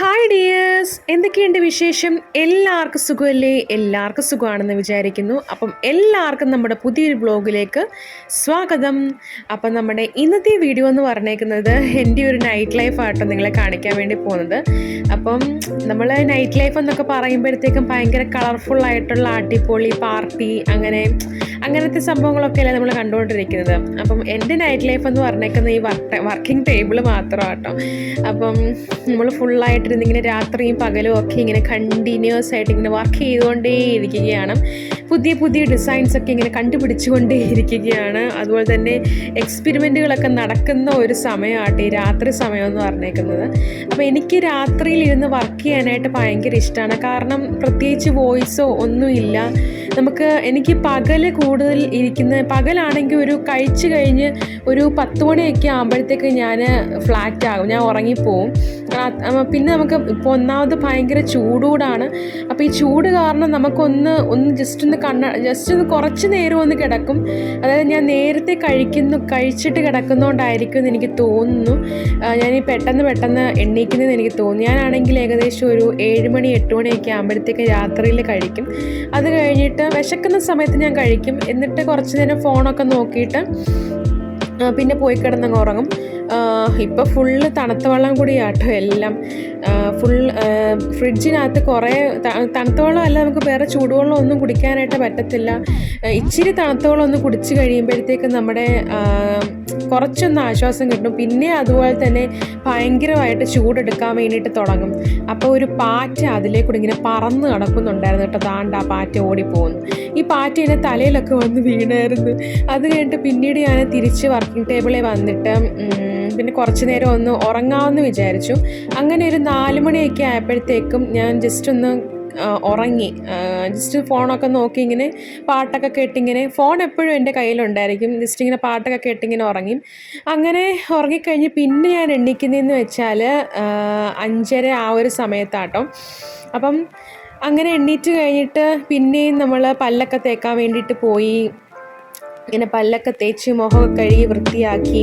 Hi dears എന്തൊക്കെയുണ്ട് വിശേഷം? എല്ലാവർക്കും സുഖമല്ലേ? എല്ലാവർക്കും സുഖമാണെന്ന് വിചാരിക്കുന്നു. അപ്പം എല്ലാവർക്കും നമ്മുടെ പുതിയൊരു ബ്ലോഗിലേക്ക് സ്വാഗതം. അപ്പം നമ്മുടെ ഇന്നത്തെ വീഡിയോ എന്ന് പറഞ്ഞേക്കുന്നത് എന്റെ ഒരു നൈറ്റ് ലൈഫായിട്ട് നിങ്ങളെ കാണിക്കാൻ വേണ്ടി പോകുന്നത്. അപ്പം നമ്മൾ നൈറ്റ് ലൈഫ് എന്നൊക്കെ പറയുമ്പോഴത്തേക്കും ഭയങ്കര കളർഫുൾ ആയിട്ടുള്ള അടിപൊളി പാർട്ടി അങ്ങനെ അങ്ങനത്തെ സംഭവങ്ങളൊക്കെ അല്ലേ നമ്മൾ കണ്ടുകൊണ്ടിരിക്കുന്നത്. അപ്പം എന്റെ നൈറ്റ് ലൈഫ് എന്ന് പറഞ്ഞേക്കുന്നത് ഈ വർക്ക് വർക്കിംഗ് ടേബിൾ മാത്രമാട്ടോ അപ്പം നമ്മൾ ഫുള്ളായിട്ടിരുന്ന് ഇങ്ങനെ രാത്രിയും പകലും ഒക്കെ ഇങ്ങനെ കണ്ടിന്യൂസ് ആയിട്ട് ഇങ്ങനെ വർക്ക് ചെയ്തുകൊണ്ടേ ഇരിക്കുകയാണ് പുതിയ പുതിയ ഡിസൈൻസ് ഒക്കെ ഇങ്ങനെ കണ്ടുപിടിച്ചുകൊണ്ടേ ഇരിക്കുകയാണ് അതുപോലെ തന്നെ എക്സ്പെരിമെന്റുകളൊക്കെ നടക്കുന്ന ഒരു സമയമാട്ടെ ഈ രാത്രി സമയം എന്ന് പറഞ്ഞേക്കുന്നത്. അപ്പോൾ എനിക്ക് രാത്രിയിൽ ഇരുന്ന് വർക്ക് ചെയ്യാനായിട്ട് ഭയങ്കര ഇഷ്ടമാണ് കാരണം പ്രത്യേകിച്ച് വോയിസോ ഒന്നുമില്ല. നമുക്ക് എനിക്ക് പകൽ കൂടുതൽ ഇരിക്കുന്ന പകലാണെങ്കിൽ ഒരു കഴിച്ചു കഴിഞ്ഞ് ഒരു പത്ത് മണിയൊക്കെ ആകുമ്പോഴത്തേക്ക് ഞാൻ ഫ്ലാറ്റ് ആകും. ഞാൻ ഉറങ്ങിപ്പോവും. പിന്നെ നമുക്ക് ഇപ്പോൾ ഒന്നാമത് ഭയങ്കര ചൂടൂടാണ്. അപ്പോൾ ഈ ചൂട് കാരണം നമുക്കൊന്ന് ഒന്ന് ജസ്റ്റ് ഒന്ന് കണ്ണ ജസ്റ്റ് ഒന്ന് കുറച്ച് നേരം ഒന്ന് കിടക്കും. അതായത് ഞാൻ നേരത്തെ കഴിക്കുന്നു കഴിച്ചിട്ട് കിടക്കുന്നതുകൊണ്ടായിരിക്കും എന്ന് എനിക്ക് തോന്നുന്നു. ഞാൻ ഈ പെട്ടെന്ന് പെട്ടെന്ന് എണ്ണീക്കുന്നതെന്ന് എനിക്ക് തോന്നുന്നു. ഞാനാണെങ്കിൽ ഏകദേശം ഒരു ഏഴ് മണി എട്ട് മണിയൊക്കെ ആകുമ്പോഴത്തേക്ക് രാത്രിയിൽ കഴിക്കും. അത് കഴിഞ്ഞിട്ട് വിശക്കുന്ന സമയത്ത് ഞാൻ കഴിക്കും. എന്നിട്ട് കുറച്ച് നേരം ഫോണൊക്കെ നോക്കിയിട്ട് പിന്നെ പോയി കിടന്നങ്ങ് ഉറങ്ങും. ഇപ്പോൾ ഫുള്ള് തണുത്ത വെള്ളം കൂടിയാട്ടോ എല്ലാം. ഫുൾ ഫ്രിഡ്ജിനകത്ത് കുറേ തണുത്ത വെള്ളം അല്ല നമുക്ക് വേറെ ചൂടുവെള്ളം ഒന്നും കുടിക്കാനായിട്ട് പറ്റത്തില്ല. ഇച്ചിരി തണുത്ത വെള്ളം ഒന്ന് കുടിച്ച് കഴിയുമ്പോഴത്തേക്ക് നമ്മുടെ കുറച്ചൊന്ന് ആശ്വാസം കിട്ടും. പിന്നെ അതുപോലെ തന്നെ ഭയങ്കരമായിട്ട് ചൂടെടുക്കാൻ വേണ്ടിയിട്ട് തുടങ്ങും. അപ്പോൾ ഒരു പാറ്റ അതിലേക്കൂടി ഇങ്ങനെ പറന്ന് കിടക്കുന്നുണ്ടായിരുന്നു കേട്ടോ. താണ്ട ആ പാറ്റ ഓടിപ്പോകുന്നു ഈ പാറ്റ എന്റെ തലയിലൊക്കെ വന്ന് വീണായിരുന്നു. അത് കഴിഞ്ഞിട്ട് പിന്നീട് ഞാൻ തിരിച്ച് വർക്കിംഗ് ടേബിളിൽ വന്നിട്ട് പിന്നെ കുറച്ച് നേരം ഒന്ന് ഉറങ്ങാമെന്ന് വിചാരിച്ചു. അങ്ങനെ ഒരു നാല് മണിയൊക്കെ ആയപ്പോഴത്തേക്കും ഞാൻ ജസ്റ്റ് ഒന്ന് ഉറങ്ങി. ജസ്റ്റ് ഫോണൊക്കെ നോക്കി ഇങ്ങനെ പാട്ടൊക്കെ കേട്ടിങ്ങനെ ഫോൺ എപ്പോഴും എന്റെ കയ്യിലുണ്ടായിരിക്കും. ജസ്റ്റ് ഇങ്ങനെ പാട്ടൊക്കെ കേട്ടിങ്ങനെ ഉറങ്ങി. അങ്ങനെ ഉറങ്ങിക്കഴിഞ്ഞ് പിന്നെ ഞാൻ എണ്ണിക്കുന്നതെന്ന് വെച്ചാൽ അഞ്ചര ആ ഒരു സമയത്താട്ടോ. അപ്പം അങ്ങനെ എണ്ണീറ്റ് കഴിഞ്ഞിട്ട് പിന്നെയും നമ്മൾ പല്ലൊക്കെ തേക്കാൻ വേണ്ടിയിട്ട് പോയി. ഇങ്ങനെ പല്ലൊക്കെ തേച്ച് മുഖമൊക്കെ കഴുകി വൃത്തിയാക്കി.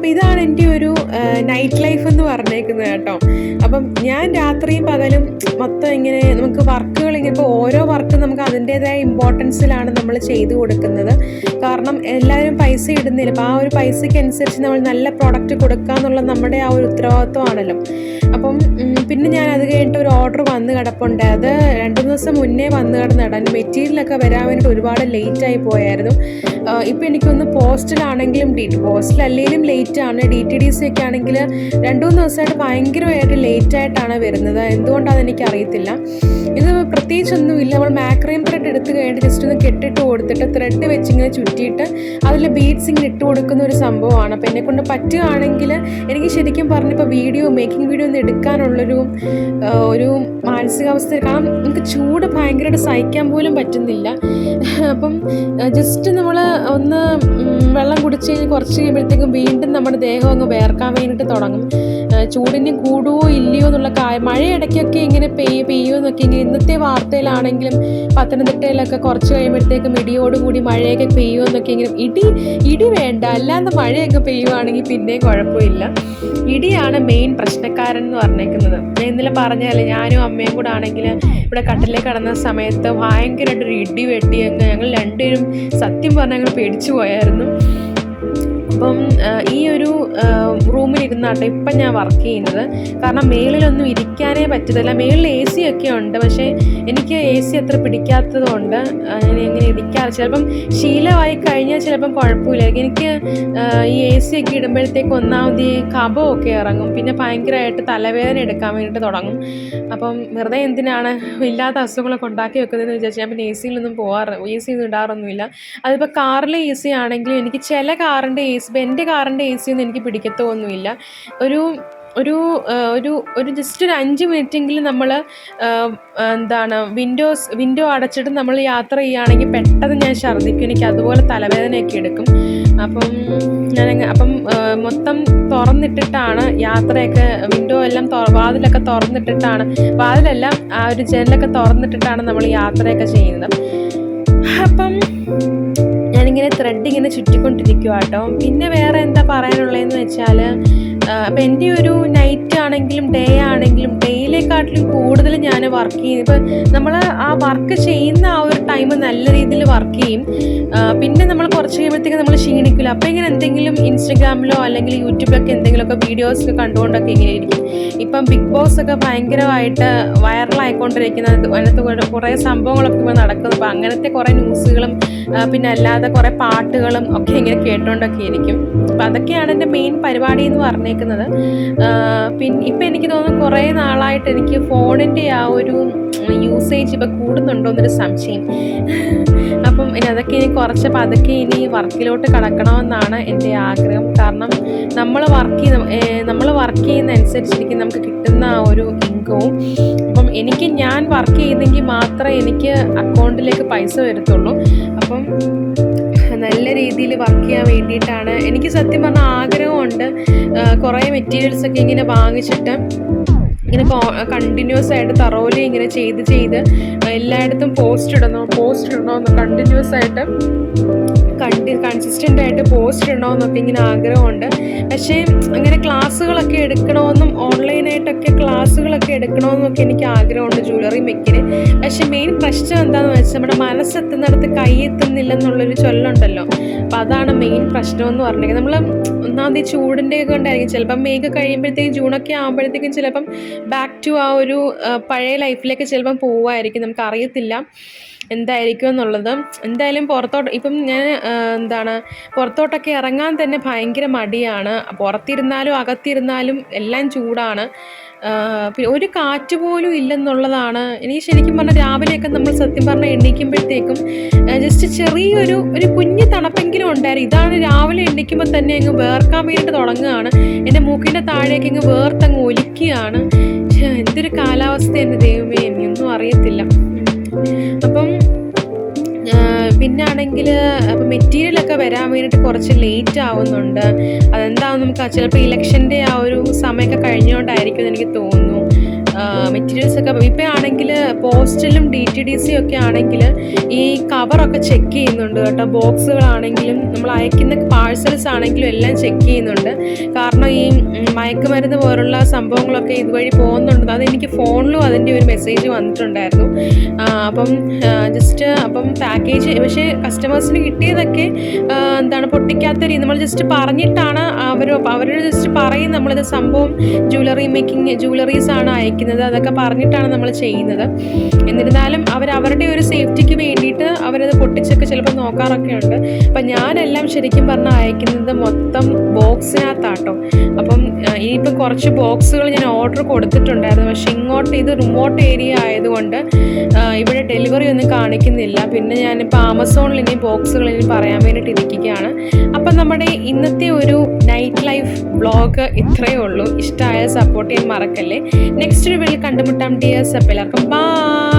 അപ്പം ഇതാണ് എന്റെ ഒരു നൈറ്റ് ലൈഫ് എന്ന് പറഞ്ഞേക്കുന്നത് കേട്ടോ. അപ്പം ഞാൻ രാത്രിയും പകലും മൊത്തം ഇങ്ങനെ നമുക്ക് വർക്കുകൾ ഇങ്ങനെ ഇപ്പോൾ ഓരോ വർക്കും നമുക്ക് അതിന്റേതായ ഇമ്പോർട്ടൻസിലാണ് നമ്മൾ ചെയ്തു കൊടുക്കുന്നത്. കാരണം എല്ലാവരും പൈസ ഇടുന്നില്ല. അപ്പോൾ ആ ഒരു പൈസയ്ക്ക് അനുസരിച്ച് നമ്മൾ നല്ല പ്രോഡക്റ്റ് കൊടുക്കുക എന്നുള്ള നമ്മുടെ ആ ഒരു ഉത്തരവാദിത്വമാണല്ലോ. അപ്പം പിന്നെ ഞാൻ അത് കഴിഞ്ഞിട്ട് ഒരു ഓർഡർ വന്ന് കിടപ്പുണ്ട്. അത് രണ്ട് ദിവസം മുന്നേ വന്ന് കിടന്നിട മെറ്റീരിയലൊക്കെ വരാൻ വേണ്ടിയിട്ട് ഒരുപാട് ലേറ്റായി പോയായിരുന്നു. ഇപ്പം എനിക്കൊന്ന് പോസ്റ്റിലാണെങ്കിലും ഡീറ്റ് പോസ്റ്റിലല്ലെങ്കിലും ലേറ്റ് ആണ്. ഡി ടി ഡി സി ഒക്കെ ആണെങ്കിൽ രണ്ട് മൂന്ന് ദിവസമായിട്ട് ഭയങ്കരമായിട്ട് ലേറ്റ് ആയിട്ടാണ് വരുന്നത്. എന്തുകൊണ്ടാണ് എനിക്ക് അറിയത്തില്ല ഇത് പ്രത്യേകിച്ചൊന്നുമില്ല നമ്മൾ മാക്രൈം ത്രെഡ് എടുത്ത് കഴിഞ്ഞിട്ട് ജസ്റ്റ് ഒന്ന് കെട്ടിട്ട് കൊടുത്തിട്ട് ത്രെഡ് വെച്ചിങ്ങനെ ചുറ്റിയിട്ട് അതിൽ ബീഡ്സ് ഇങ്ങനെ ഇട്ട് കൊടുക്കുന്ന ഒരു സംഭവമാണ്. അപ്പോൾ എന്നെ കൊണ്ട് പറ്റുകയാണെങ്കിൽ എനിക്ക് ശരിക്കും പറഞ്ഞപ്പോൾ വീഡിയോ മേക്കിംഗ് വീഡിയോ ഒന്ന് എടുക്കാനുള്ളൊരു ഒരു മാനസികാവസ്ഥ കാരണം നമുക്ക് ചൂട് ഭയങ്കരമായിട്ട് സഹിക്കാൻ പോലും പറ്റുന്നില്ല. അപ്പം ജസ്റ്റ് നമ്മൾ ഒന്ന് വെള്ളം കുടിച്ച് കഴിഞ്ഞ് കുറച്ച് കഴിയുമ്പോഴത്തേക്കും വീണ്ടും നമ്മുടെ ദേഹം അങ്ങ് വേർക്കാൻ വേണ്ടിയിട്ട് തുടങ്ങും. ചൂടിന് കൂടുവോ ഇല്ലയോ എന്നുള്ള മഴ ഇടയ്ക്കൊക്കെ ഇങ്ങനെ പെയ്യ പെയ്യോ എന്നൊക്കെ ഇങ്ങനെ ഇന്നത്തെ വാർത്തയിലാണെങ്കിലും പത്തനംതിട്ടയിലൊക്കെ കുറച്ച് കഴിയുമ്പോഴത്തേക്കും ഇടിയോടുകൂടി മഴയൊക്കെ പെയ്യോ എന്നൊക്കെ ഇങ്ങനെ ഇടി ഇടി വേണ്ട. അല്ലാതെ മഴയൊക്കെ പെയ്യുവാണെങ്കിൽ പിന്നെ കുഴപ്പമില്ല. ഇടിയാണ് മെയിൻ പ്രശ്നക്കാരൻ എന്ന് പറഞ്ഞേക്കുന്നത്. ഞാൻ ഇന്നലെ പറഞ്ഞാലേ ഞാനും അമ്മയും കൂടെ ആണെങ്കിൽ ഇവിടെ കട്ടിലേക്ക് കടന്ന സമയത്ത് ഭയങ്കരമായിട്ടൊരു ഇടി വെട്ടി ഞങ്ങൾ രണ്ടുപേരും സത്യം പറഞ്ഞാൽ ഞങ്ങൾ പേടിച്ചു പോയായിരുന്നു. അപ്പം ഈ ഒരു റൂമിൽ ഇരുന്നാട്ടോ ഇപ്പം ഞാൻ വർക്ക് ചെയ്യുന്നത്. കാരണം മേളിലൊന്നും ഇരിക്കാനേ പറ്റത്തില്ല. മേളിൽ എ സി ഒക്കെ ഉണ്ട്. പക്ഷേ എനിക്ക് എ സി അത്ര പിടിക്കാത്തത് കൊണ്ട് ഞാൻ ഇങ്ങനെ ഇരിക്കാറ്. ചിലപ്പം ശീലമായി കഴിഞ്ഞാൽ ചിലപ്പം കുഴപ്പമില്ല. എനിക്ക് ഈ എ സി ഒക്കെ ഇടുമ്പോഴത്തേക്ക് ഒന്നാമത് ഈ കഫമൊക്കെ ഇറങ്ങും. പിന്നെ ഭയങ്കരമായിട്ട് തലവേദന എടുക്കാൻ വേണ്ടിയിട്ട് തുടങ്ങും. അപ്പം വെറുതെ എന്തിനാണ് ഇല്ലാത്ത അസുഖങ്ങളൊക്കെ ഉണ്ടാക്കി വെക്കുന്നതെന്ന് വിചാരിച്ചാൽ ഞാൻ പിന്നെ എ സിയിലൊന്നും പോകാറ് എ സി ഒന്നും ഇടാറൊന്നുമില്ല. അതിപ്പോൾ കാറിലെ എ സി ആണെങ്കിലും എനിക്ക് ചില കാറിന്റെ എ സി ഇപ്പം എന്റെ കാറിന്റെ എ സി ഒന്നും എനിക്ക് പിടിക്കത്തൊന്നുമില്ല. ഒരു ഒരു ഒരു ഒരു ജസ്റ്റ് ഒരു അഞ്ച് മിനിറ്റെങ്കിലും നമ്മൾ എന്താണ് വിൻഡോസ് വിൻഡോ അടച്ചിട്ട് നമ്മൾ യാത്ര ചെയ്യുകയാണെങ്കിൽ പെട്ടെന്ന് ഞാൻ ഛർദ്ദിക്കും. എനിക്ക് അതുപോലെ തലവേദനയൊക്കെ എടുക്കും. അപ്പം ഞാൻ അപ്പം മൊത്തം തുറന്നിട്ടിട്ടാണ് യാത്രയൊക്കെ വിൻഡോ എല്ലാം വാതിലൊക്കെ തുറന്നിട്ടിട്ടാണ് വാതിലെല്ലാം ആ ഒരു ജനലൊക്കെ തുറന്നിട്ടിട്ടാണ് നമ്മൾ യാത്രയൊക്കെ ചെയ്യുന്നത്. അപ്പം ഞാനിങ്ങനെ ത്രെഡ് ഇങ്ങനെ ചുറ്റിക്കൊണ്ടിരിക്കുക കേട്ടോ പിന്നെ വേറെ എന്താ പറയാനുള്ളതെന്ന് വെച്ചാൽ അപ്പം എന്റെ ഒരു നൈറ്റ് ആണെങ്കിലും ഡേ ആണെങ്കിലും ഡേയിലേക്കാട്ടിലും കൂടുതൽ ഞാൻ വർക്ക് ചെയ്യും. ഇപ്പം നമ്മൾ ആ വർക്ക് ചെയ്യുന്ന ആ ഒരു ടൈം നല്ല രീതിയിൽ വർക്ക് ചെയ്യും. പിന്നെ നമ്മൾ കുറച്ച് കഴിയുമ്പോഴത്തേക്ക് നമ്മൾ ക്ഷീണിക്കില്ല അപ്പോൾ ഇങ്ങനെ എന്തെങ്കിലും ഇൻസ്റ്റഗ്രാമിലോ അല്ലെങ്കിൽ യൂട്യൂബിലൊക്കെ എന്തെങ്കിലുമൊക്കെ വീഡിയോസൊക്കെ കണ്ടുകൊണ്ടൊക്കെ ഇങ്ങനെ ഇരിക്കും. ഇപ്പം ബിഗ് ബോസ് ഒക്കെ ഭയങ്കരമായിട്ട് വൈറലായിക്കൊണ്ടിരിക്കുന്നത് അതിനകത്ത് കുറേ- സംഭവങ്ങളൊക്കെ ഇപ്പോൾ നടക്കുന്നു. അപ്പോൾ അങ്ങനത്തെ കുറേ ന്യൂസുകളും പിന്നെ അല്ലാതെ കുറേ പാട്ടുകളും ഒക്കെ ഇങ്ങനെ കേട്ടുകൊണ്ടൊക്കെ ഇരിക്കും. അപ്പം അതൊക്കെയാണ് എന്റെ മെയിൻ പരിപാടി എന്ന് പറഞ്ഞേക്കുന്നത്. പിന്നെ ഇപ്പം എനിക്ക് തോന്നുന്നു കുറേ നാളായിട്ട് എനിക്ക് ഫോണിന്റെ ആ ഒരു യൂസേജ് ഇപ്പം കൂടുന്നുണ്ടോ എന്നൊരു സംശയം. അപ്പം ഇനി അതൊക്കെ ഇനി കുറച്ചപ്പോൾ അതൊക്കെ ഇനി വർക്കിലോട്ട് കടക്കണമെന്നാണ് എന്റെ ആഗ്രഹം. കാരണം നമ്മൾ വർക്ക് നമ്മൾ വർക്ക് ചെയ്യുന്ന അനുസരിച്ചിരിക്കും നമുക്ക് കിട്ടുന്ന ആ ഒരു ഇൻകവും അപ്പം എനിക്ക് ഞാൻ വർക്ക് ചെയ്തെങ്കിൽ മാത്രമേ എനിക്ക് അക്കൗണ്ടിലേക്ക് പൈസ വരത്തുള്ളൂ. അപ്പം നല്ല രീതിയിൽ വർക്ക് ചെയ്യാൻ വേണ്ടിയിട്ടാണ്. എനിക്ക് സത്യം പറഞ്ഞാൽ ആഗ്രഹമുണ്ട്. കുറേ മെറ്റീരിയൽസൊക്കെ ഇങ്ങനെ വാങ്ങിച്ചിട്ട് ഇങ്ങനെ കണ്ടിന്യൂസ് ആയിട്ട് തറോലി ഇങ്ങനെ ചെയ്ത് ചെയ്ത് എല്ലായിടത്തും പോസ്റ്റ് ഇടണോ പോസ്റ്റ് ഇടണോ എന്ന് കണ്ടിന്യൂസ് ആയിട്ട് കണ്ടി കൺസിസ്റ്റന്റ് ആയിട്ട് പോസ്റ്റ് ഇടണോ എന്നൊക്കെ ഇങ്ങനെ ആഗ്രഹമുണ്ട്. പക്ഷേ അങ്ങനെ ക്ലാസ്സുകളൊക്കെ എടുക്കണമെന്നും ഓൺലൈനായിട്ടൊക്കെ ക്ലാസ്സുകളൊക്കെ എടുക്കണമെന്നൊക്കെ എനിക്ക് ആഗ്രഹമുണ്ട് ജ്വല്ലറി മെക്കിന് പക്ഷേ മെയിൻ പ്രശ്നം എന്താണെന്ന് വെച്ചാൽ നമ്മുടെ മനസ്സെത്തുന്നിടത്ത് കൈ എത്തുന്നില്ലെന്നുള്ളൊരു ചൊല്ലുണ്ടല്ലോ. അപ്പോൾ അതാണ് മെയിൻ പ്രശ്നം എന്ന് പറഞ്ഞത് നമ്മൾ ഒന്നാമത് തീയതി ചൂടിന്റെ ഒക്കെ ഉണ്ടായിരിക്കും. ചിലപ്പം മെയ്ക്ക് കഴിയുമ്പോഴത്തേക്കും ജൂണൊക്കെ ആകുമ്പോഴത്തേക്കും ചിലപ്പം ബാക്ക് ടു ആ ഒരു പഴയ ലൈഫിലേക്ക് ചിലപ്പം പോവുമായിരിക്കും. നമുക്ക് അറിയത്തില്ല എന്തായിരിക്കും എന്നുള്ളത്. എന്തായാലും പുറത്തോട്ട് ഇപ്പം ഞാൻ എന്താണ് പുറത്തോട്ടൊക്കെ ഇറങ്ങാൻ തന്നെ ഭയങ്കര മടിയാണ്. പുറത്തിരുന്നാലും അകത്തിരുന്നാലും എല്ലാം ചൂടാണ്. പിന്നെ ഒരു കാറ്റ് പോലും ഇല്ലെന്നുള്ളതാണ്. എനിക്ക് ശരിക്കും പറഞ്ഞാൽ രാവിലെയൊക്കെ നമ്മൾ സത്യം പറഞ്ഞാൽ എണീക്കുമ്പോഴത്തേക്കും ജസ്റ്റ് ചെറിയൊരു ഒരു കുഞ്ഞു തണുപ്പെങ്കിലും ഉണ്ടായിരുന്നു. ഇതാണ് രാവിലെ എണ്ണിക്കുമ്പോൾ തന്നെ അങ്ങ് വേർക്കാൻ വേണ്ടിയിട്ട് തുടങ്ങുകയാണ്. എന്റെ മൂക്കിന്റെ താഴേക്ക് അങ്ങ് വേർത്തങ്ങ് ഒലിക്കുകയാണ്. എന്തൊരു കാലാവസ്ഥ എന്റെ ദൈവമേ എനിയൊന്നും അറിയത്തില്ല. അപ്പം പിന്നെ ആണെങ്കിൽ അപ്പം മെറ്റീരിയലൊക്കെ വരാൻ വേണ്ടിയിട്ട് കുറച്ച് ലേറ്റ് ആവുന്നുണ്ട്. അതെന്താണെന്ന് നമുക്ക് ചിലപ്പോൾ ഇലക്ഷന്റെ ആ ഒരു സമയമൊക്കെ കഴിഞ്ഞുകൊണ്ടായിരിക്കും എന്ന് എനിക്ക് തോന്നുന്നു. മെറ്റീരിയൽസ് ഒക്കെ ഇപ്പം ആണെങ്കിൽ പോസ്റ്റലും ഡി ടി ഡി സി ഒക്കെ ആണെങ്കിൽ ഈ കവറൊക്കെ ചെക്ക് ചെയ്യുന്നുണ്ട് കേട്ടോ. ബോക്സുകളാണെങ്കിലും നമ്മൾ അയക്കുന്ന പാഴ്സൽസ് ആണെങ്കിലും എല്ലാം ചെക്ക് ചെയ്യുന്നുണ്ട്. കാരണം ഈ മയക്കുമരുന്ന് പോലുള്ള സംഭവങ്ങളൊക്കെ ഇതുവഴി പോകുന്നുണ്ട്. അതെനിക്ക് ഫോണിലും അതിന്റെ ഒരു മെസ്സേജ് വന്നിട്ടുണ്ടായിരുന്നു. അപ്പം ജസ്റ്റ് അപ്പം പാക്കേജ് പക്ഷേ കസ്റ്റമേഴ്സിന് കിട്ടിയതൊക്കെ എന്താണ് പൊട്ടിക്കാത്ത രീതി. നമ്മൾ ജസ്റ്റ് പറഞ്ഞിട്ടാണ് അവർ അവരോട് ജസ്റ്റ് പറയും നമ്മളിത് സംഭവം ജ്വല്ലറി മേക്കിംഗ് ജ്വല്ലറീസ് ആണ് അയക്കുന്നത്. അതൊക്കെ പറഞ്ഞിട്ടാണ് നമ്മൾ ചെയ്യുന്നത്. എന്നിരുന്നാലും അവർ അവരുടെ ഒരു സേഫ്റ്റിക്ക് വേണ്ടിയിട്ട് അവരത് പൊട്ടിച്ചൊക്കെ ചിലപ്പോൾ നോക്കാറൊക്കെ ഉണ്ട്. അപ്പം ഞാനെല്ലാം ശരിക്കും പറഞ്ഞാൽ അയക്കുന്നത് മൊത്തം ബോക്സിനകത്താട്ടോ അപ്പം ആ, ഇനിയിപ്പം കുറച്ച് ബോക്സുകൾ ഞാൻ ഓർഡർ കൊടുത്തിട്ടുണ്ടായിരുന്നു. പക്ഷെ ഇങ്ങോട്ട് ഇത് റിമോട്ട് ഏരിയ ആയതുകൊണ്ട് ഇവിടെ ഡെലിവറി ഒന്നും കാണിക്കുന്നില്ല. പിന്നെ ഞാനിപ്പോൾ ആമസോണിൽ ഇനി ബോക്സുകൾ ഇനി പറയാൻ വേണ്ടിയിട്ട് ഇരിക്കുകയാണ്. അപ്പം നമ്മുടെ ഇന്നത്തെ ഒരു നൈറ്റ് ലൈഫ് ബ്ലോഗ് ഇത്രയേ ഉള്ളൂ. ഇഷ്ടമായ സപ്പോർട്ട് ചെയ്യാൻ മറക്കല്ലേ. നെക്സ്റ്റ് ഒരു വീഡിയോ കണ്ടുമുട്ടാം ഡിയേഴ്സ് അപ്പോൾ എല്ലാവർക്കും ബൈ